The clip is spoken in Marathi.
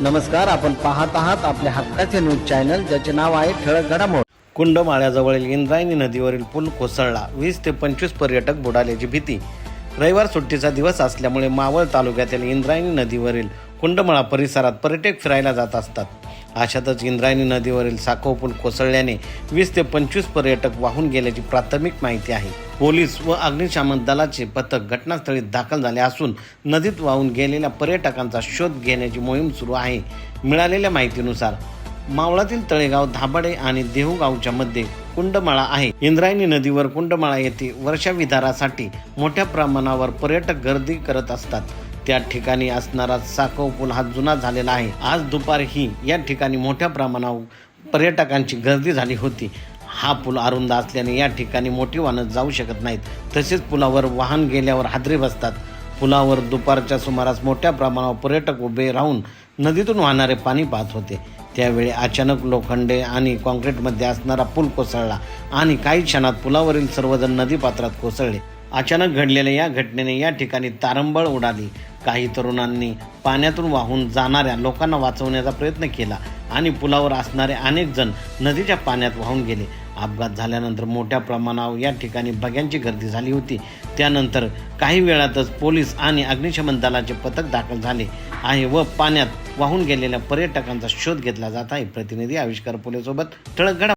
नमस्कार आपण पाहत आहात आपल्या हक्काचे न्यूज चॅनल ज्याचे नाव आहे ठळक घडामोड. कुंडमाळ्याजवळील इंद्रायणी नदीवरील पूल कोसळला. वीस ते पंचवीस पर्यटक बुडाल्याची भीती. रविवार सुट्टीचा दिवस असल्यामुळे मावळ तालुक्यातील इंद्रायणी नदीवरील कुंडमाळा परिसरात पर्यटक फिरायला जात असतात. अशातच इंद्रायणी नदीवरील साखव पूल कोसळल्याने वीस ते पंचवीस पर्यटक वाहून गेल्याची प्राथमिक माहिती आहे. पोलीस व अग्निशामक दलाचे पथक घटनास्थळी दाखल झाले असून नदीत वाहून गेलेल्या पर्यटकांचा शोध घेण्याची मोहीम सुरू आहे. मिळालेल्या माहितीनुसार मावळातील तळेगाव धाबडे आणि देहूगावच्या मध्ये कुंडमाळा आहे. इंद्रायणी नदीवर कुंडमाळा येथे वर्षाविधारासाठी मोठ्या प्रमाणावर पर्यटक गर्दी करत असतात. त्या ठिकाणी असणारा साखव पूल हा जुना झालेला आहे. आज दुपारही या ठिकाणी मोठ्या प्रमाणावर पर्यटकांची गर्दी झाली होती. हा पूल अरुंद असल्याने या ठिकाणी मोठी वाहनं जाऊ शकत नाहीत. तसेच पुलावर वाहन गेल्यावर हादरे बसतात. पुलावर दुपारच्या सुमारास मोठ्या प्रमाणावर पर्यटक उभे राहून नदीतून वाहणारे पाणी पाहत होते. त्यावेळी अचानक लोखंडे आणि कॉन्क्रीटमध्ये असणारा पूल कोसळला आणि काही क्षणात पुलावरील सर्वजण नदीपात्रात कोसळले. अचानक घडलेल्या या घटनेने या ठिकाणी तारंबळ उडाली. काही तरुणांनी पाण्यातून वाहून जाणाऱ्या लोकांना वाचवण्याचा प्रयत्न केला. आणि पुलावर असणारे अनेक जण नदीच्या पाण्यात वाहून गेले. अपघात झाल्यानंतर मोठ्या प्रमाणावर या ठिकाणी बग्यांची गर्दी झाली होती. त्यानंतर काही वेळातच पोलीस आणि अग्निशमन दलाचे पथक दाखल झाले आहे व पाण्यात वाहून गेलेल्या पर्यटकांचा शोध घेतला जात आहे. प्रतिनिधी आविष्कार पोलीसोबत ठळक घडा